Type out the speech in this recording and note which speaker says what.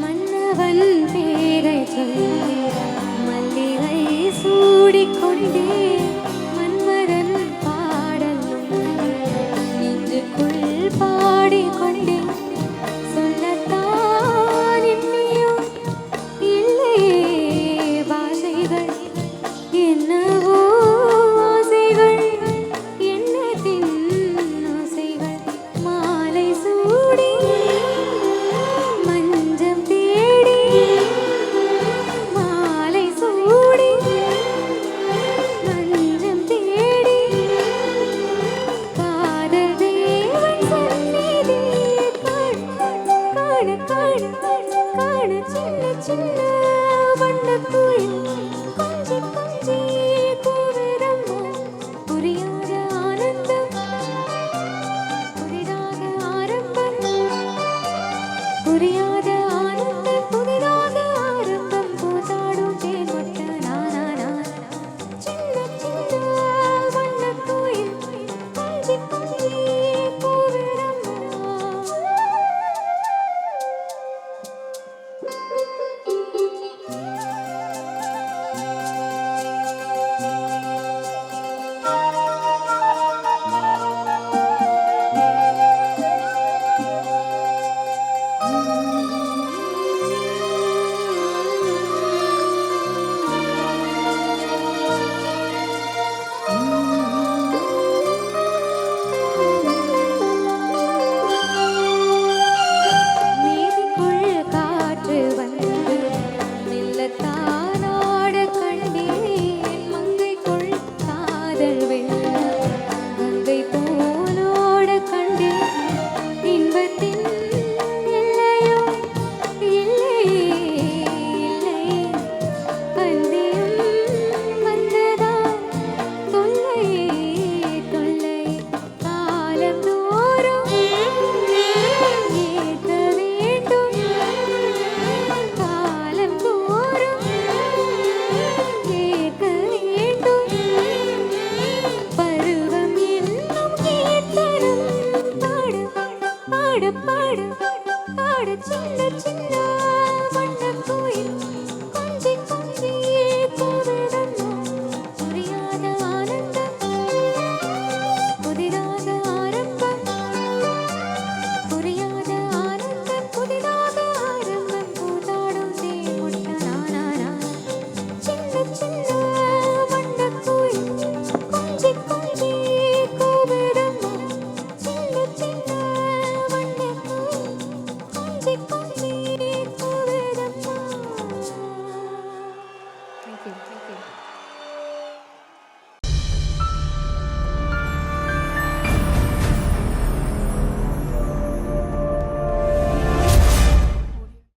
Speaker 1: மன்னவன் பேரை சொல்லி காண காண சின்ன சின்ன வண்ண பாடு சின்ன சின்ன